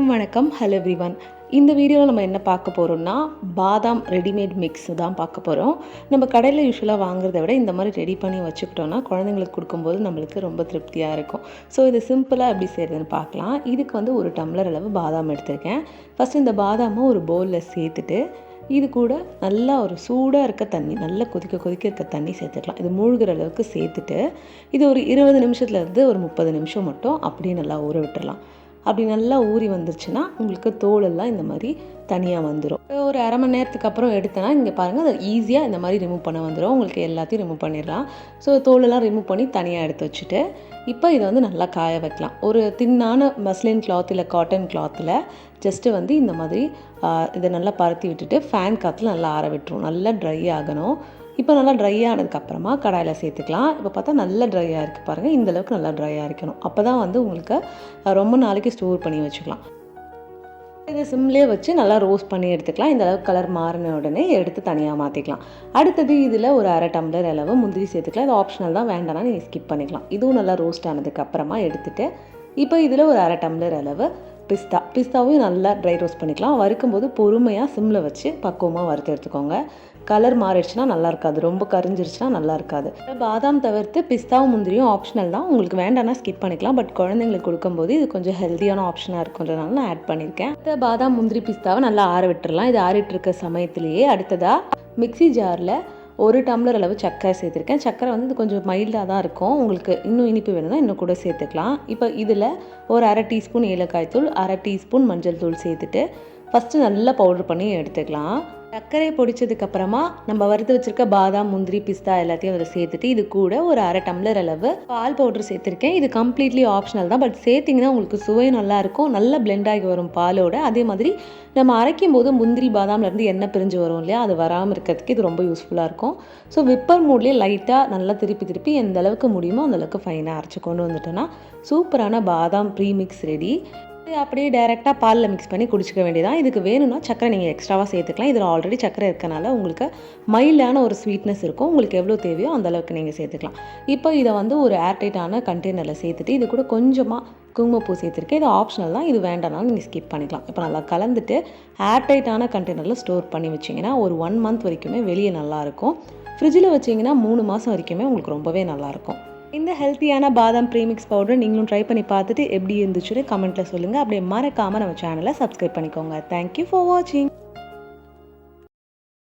வணக்கம். Hello everyone இந்த வீடியோவில் நம்ம என்ன பார்க்க போகிறோம்னா பாதாம் ரெடிமேட் மிக்ஸ் தான் பார்க்க போகிறோம் நம்ம கடையில் யூஸ்வலாக வாங்குறத விட இந்த மாதிரி ரெடி பண்ணி வச்சுக்கிட்டோம்னா குழந்தைங்களுக்கு கொடுக்கும்போது நம்மளுக்கு ரொம்ப திருப்தியாக இருக்கும். ஸோ இது சிம்பிளாக எப்படி செய்கிறதுன்னு பார்க்கலாம். இதுக்கு வந்து ஒரு டம்ளர் அளவு பாதாம் எடுத்திருக்கேன். ஃபஸ்ட்டு இந்த பாதாமை ஒரு பவுலில் சேர்த்துட்டு இது கூட நல்லா ஒரு சூடாக இருக்க தண்ணி நல்லா கொதிக்க கொதிக்க இருக்க தண்ணி சேர்த்துக்கலாம். இது மூழ்கிற அளவுக்கு சேர்த்துட்டு இது ஒரு இருபது நிமிஷத்துலேருந்து ஒரு முப்பது நிமிஷம் மட்டும் அப்படியே நல்லா ஊற விட்டுடலாம் அப்படி நல்லா ஊறி வந்துருச்சுன்னா உங்களுக்கு தோலெல்லாம் இந்த மாதிரி தனியாக வந்துடும் ஒரு அரை மணி நேரத்துக்கு அப்புறம் எடுத்தேன்னா இங்கே பாருங்கள் அதை ஈஸியாக இந்த மாதிரி ரிமூவ் பண்ண வந்துடும் உங்களுக்கு எல்லாத்தையும் ரிமூவ் பண்ணிடலாம். ஸோ தோலெல்லாம் ரிமூவ் பண்ணி தனியாக எடுத்து வச்சுட்டு இப்போ இதை வந்து நல்லா காய வைக்கலாம். ஒரு தின்னான மஸ்லின் கிளாத் இல்லை காட்டன் கிளாத்தில் ஜஸ்ட்டு வந்து இந்த மாதிரி இதை நல்லா பருத்தி விட்டுட்டு ஃபேன் காற்றுல நல்லா ஆற விட்டுரும். நல்லா ட்ரை ஆகணும். இப்போ நல்லா ட்ரை ஆனதுக்கப்புறமா கடாயில் சேர்த்துக்கலாம். இப்போ பார்த்தா நல்லா ட்ரையாக இருக்குது பாருங்கள் இந்த அளவுக்கு நல்லா ட்ரையாக இருக்கணும். அப்போ தான் வந்து உங்களுக்கு ரொம்ப நாளைக்கு ஸ்டோர் பண்ணி வச்சுக்கலாம். இதை சிம்லேயே வச்சு நல்லா ரோஸ்ட் பண்ணி எடுத்துக்கலாம். இந்த அளவுக்கு கலர் மாறின உடனே எடுத்து தனியாக மாற்றிக்கலாம் அடுத்தது இதில் ஒரு அரை டம்ளர் அளவு முந்திரி சேர்த்துக்கலாம். இது ஆப்ஷனல் தான். வேண்டாம்னா நீங்கள் ஸ்கிப் பண்ணிக்கலாம். இதுவும் நல்லா ரோஸ்ட் ஆனதுக்கப்புறமா எடுத்துகிட்டு இப்போ இதில் ஒரு அரை டம்ளர் அளவு பிஸ்தா. பிஸ்தாவையும் நல்லா ட்ரை ரோஸ்ட் பண்ணிக்கலாம். வறுக்கும்போது பொறுமையாக சிம்மில் வச்சு பக்குவமாக வறுத்து எடுத்துக்கோங்க. கலர் மாறிடுச்சுன்னா நல்லா இருக்காது ரொம்ப கரிஞ்சிருச்சுன்னா நல்லா இருக்காது பாதாம் தவிர்த்து பிஸ்தாவும் முந்திரியும் ஆப்ஷனல் தான். உங்களுக்கு வேண்டாம்னா ஸ்கிப் பண்ணிக்கலாம். பட் குழந்தைங்களுக்கு கொடுக்கும்போது இது கொஞ்சம் ஹெல்த்தியான ஆப்ஷனாக இருக்குன்றதுனால நான் ஆட் பண்ணியிருக்கேன். இந்த பாதாம் முந்திரி பிஸ்தாவை நல்லா ஆற விட்டுறலாம். இது ஆறிட்டு இருக்க சமயத்திலேயே அடுத்ததாக மிக்சி ஜாரில் ஒரு டம்ளர் அளவு சர்க்கரை சேர்த்துருக்கேன். சர்க்கரை வந்து கொஞ்சம் மைல்டாக தான் இருக்கும். உங்களுக்கு இன்னும் இனிப்பு வேணும்னா இன்னும் கூட சேர்த்துக்கலாம். இப்போ இதில் ஒரு அரை டீஸ்பூன் ஏலக்காய் தூள் அரை டீஸ்பூன் மஞ்சள் தூள் சேர்த்துட்டு ஃபஸ்ட்டு நல்லா பவுடர் பண்ணி எடுத்துக்கலாம். சர்க்கரை பொடிச்சதுக்கப்புறமா நம்ம வறுத்து வச்சிருக்க பாதாம் முந்திரி பிஸ்தா எல்லாத்தையும் அதில் சேர்த்துட்டு இது கூட ஒரு அரை டம்ளர் அளவு பால் பவுடர் சேர்த்துருக்கேன். இது கம்ப்ளீட்லி ஆப்ஷனல் தான். பட் சேர்த்திங்கன்னா உங்களுக்கு சுவை நல்லாயிருக்கும் நல்லா பிளெண்ட் ஆகி வரும் பாலோட. அதே மாதிரி நம்ம அரைக்கும் போது முந்திரி பாதாம்லேருந்து எண்ணெய் பிரிஞ்சு வரும் இல்லையா? அது வராமல் இருக்கிறதுக்கு இது ரொம்ப யூஸ்ஃபுல்லாக இருக்கும். ஸோ விப்பர் மூட்லேயே லைட்டாக நல்லா திருப்பி திருப்பி எந்த அளவுக்கு முடியுமோ அந்தளவுக்கு ஃபைனாக அரைச்சி கொண்டு வந்துட்டோன்னா சூப்பரான பாதாம் ப்ரீமிக்ஸ் ரெடி இது அப்படியே டைரெக்டாக பாலில் மிக்ஸ் பண்ணி குடிச்சிக்க வேண்டியதான் இதுக்கு வேணும்னா சக்கரை நீங்கள் எக்ஸ்ட்ராவாக சேர்த்துக்கலாம். இதில் ஆல்ரெடி சக்கரை இருக்கனால உங்களுக்கு மைல்டான ஒரு ஸ்வீட்னஸ் இருக்கும். உங்களுக்கு எவ்வளோ தேவையோ அந்தளவுக்கு நீங்கள் சேர்த்துக்கலாம். இப்போ இதை வந்து ஒரு ஏர்டைட்டான கண்டெய்னரில் சேர்த்துட்டு இது கூட கொஞ்சமாக குங்குமப்பூ சேர்த்துருக்கேன். இது ஆப்ஷனல் தான். இது வேண்டாம்னாலும் நீங்கள் ஸ்கிப் பண்ணிக்கலாம். இப்போ நல்லா கலந்துட்டு ஏர்டைட்டான கண்டெய்னரில் ஸ்டோர் பண்ணி வச்சிங்கன்னா ஒரு ஒன் மந்த் வரைக்குமே வெளியே நல்லாயிருக்கும் ஃப்ரிட்ஜில் வச்சிங்கன்னா மூணு மாதம் வரைக்குமே உங்களுக்கு ரொம்பவே நல்லாயிருக்கும் இந்த ஹெல்த்தியான பாதாம் ப்ரீமிக்ஸ் பவுடர் நீங்களும் ட்ரை பண்ணி பார்த்துட்டு எப்படி இருந்துச்சுன்னு கமெண்ட்டில் சொல்லுங்கள் அப்படியே மறக்காமல் நம்ம சேனலை சப்ஸ்கிரைப் பண்ணிக்கோங்க. தேங்க்யூ ஃபார் வாட்சிங்